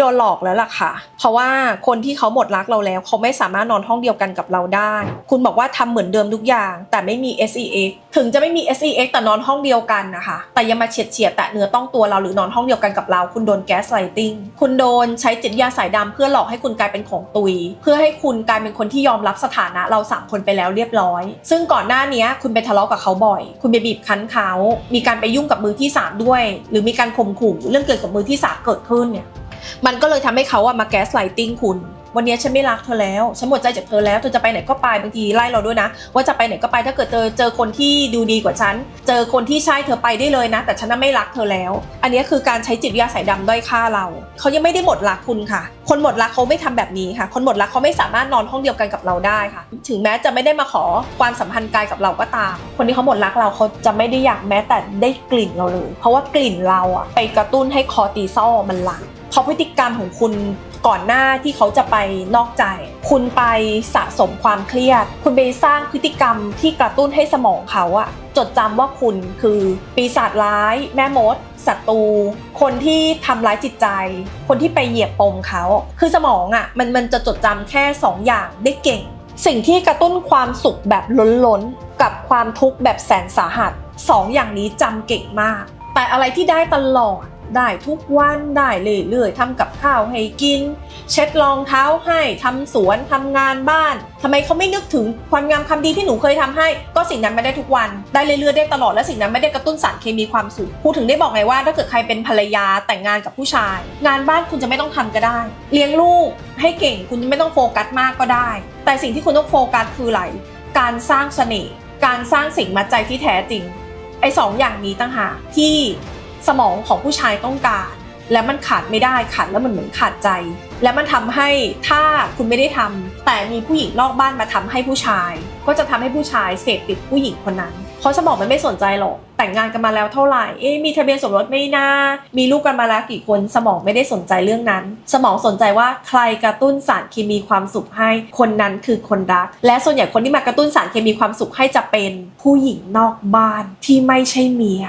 โดนหลอกแล้วล่ะค่ะ เพราะว่าคนที่เขาหมดรักเราแล้ว เขาไม่สามารถนอนห้องเดียวกันกับเราได้ คุณบอกว่าทำเหมือนเดิมทุกอย่าง แต่ไม่มี SEX ถึงจะไม่มี SEX แต่นอนห้องเดียวกันนะคะ แต่ยังมาเฉียดเฉียดแตะเนื้อต้องตัวเราหรือนอนห้องเดียวกันกับเรา คุณโดนแก๊สไลติงคุณโดนใช้จิตยาสายดำเพื่อหลอกให้คุณกลายเป็นของตุย เพื่อให้คุณกลายเป็นคนที่ยอมรับสถานะเราสามคนไปแล้วเรียบร้อย ซึ่งก่อนหน้านี้คุณไปทะเลาะกับเขาบ่อย คุณไปบีบคั้นเขา มีการไปยุ่งกับมือที่สามด้วย หรือมีการข่มขู่เรื่องเกี่ยวกับมือที่สามเกิดขึ้นเนี่ย มันก็เลยทำให้เขาอะมาแก๊สไลติงคุณวันนี้ฉันไม่รักเธอแล้ว ฉันหมดใจจากเธอแล้ว เธอจะไปไหนก็ไปบางทีไล่เราด้วยนะ ว่าจะไปไหนก็ไป ถ้าเกิดเจอเจอคนที่ดูดีกว่าฉัน เจอคนที่ใช่เธอไปได้เลยนะ แต่ฉันน่ะไม่รักเธอแล้ว อันนี้คือการใช้จิตวิทยาสายดำด้อยค่าเรา เขายังไม่ได้หมดรักคุณค่ะ คนหมดรักเขาไม่ทำแบบนี้ค่ะ คนหมดรักเขาไม่สามารถนอนห้องเดียวกันกับเราได้ค่ะ ถึงแม้จะไม่ได้มาขอความสัมพันธ์กายกับเราก็ตาม คนที่เขาหมดรักเราเขาจะไม่ได้อยากแม้แต่ได้กลิ่นเราเลย เพราะว่ากลิ่นเราอะไปกระตุ้นให้คอติซอมันหลัง เพราะพฤติกรรมของคุณก่อนหน้าที่เขาจะไปนอกใจ คุณไปสะสมความเครียด คุณไปสร้างพฤติกรรมที่กระตุ้นให้สมองเขาอะจดจำว่าคุณคือปีศาจร้าย แม่มดศัตรูคนที่ทำร้ายจิตใจ คนที่ไปเหยียบปมเขา คือสมองอะมันมันจะจดจำแค่สองอย่างได้เก่ง สิ่งที่กระตุ้นความสุขแบบล้นๆ กับความทุกข์แบบแสนสาหัสสองอย่างนี้จำเก่งมาก แต่อะไรที่ได้ตลอด ได้ทุกวันได้เรื่อยๆทำกับข้าวให้กิน เช็ดรองเท้าให้ทำสวนทำงานบ้านทำไมเขาไม่นึกถึงความงามความดีที่หนูเคยทำให้ ก็สิ่งนั้นไม่ได้ทุกวันได้เรื่อยๆได้ตลอดและสิ่งนั้นไม่ได้กระตุ้นสารเคมีความสุขพูดถึงได้บอกไงว่า ถ้าเกิดใครเป็นภรรยาแต่งงานกับผู้ชาย งานบ้านคุณจะไม่ต้องทำก็ได้ เลี้ยงลูกให้เก่งคุณจะไม่ต้องโฟกัสมากก็ได้ แต่สิ่งที่คุณต้องโฟกัสคืออะไรการสร้างเสน่ห์การสร้างสิ่งมัดใจที่แท้จริงไอ้สองอย่างนี้ต่างหากที่ สมองของผู้ชายต้องการ และมันขาดไม่ได้ขาดแล้วมันเหมือนขาดใจ และมันทำให้ถ้าคุณไม่ได้ทำแต่มีผู้หญิงนอกบ้านมาทำให้ผู้ชาย ก็จะทำให้ผู้ชายเสพติดผู้หญิงคนนั้น เพราะสมองมันไม่สนใจหรอกแต่งงานกันมาแล้วเท่าไหร่ เอ๊มีทะเบียนสมรสไม่น่า มีลูกกันมาแล้วกี่คน สมองไม่ได้สนใจเรื่องนั้น สมองสนใจว่าใครกระตุ้นสารเคมีความสุขให้ คนนั้นคือคนรัก และส่วนใหญ่คนที่มากระตุ้นสารเคมีความสุขให้จะเป็นผู้หญิงนอกบ้านที่ไม่ใช่เมีย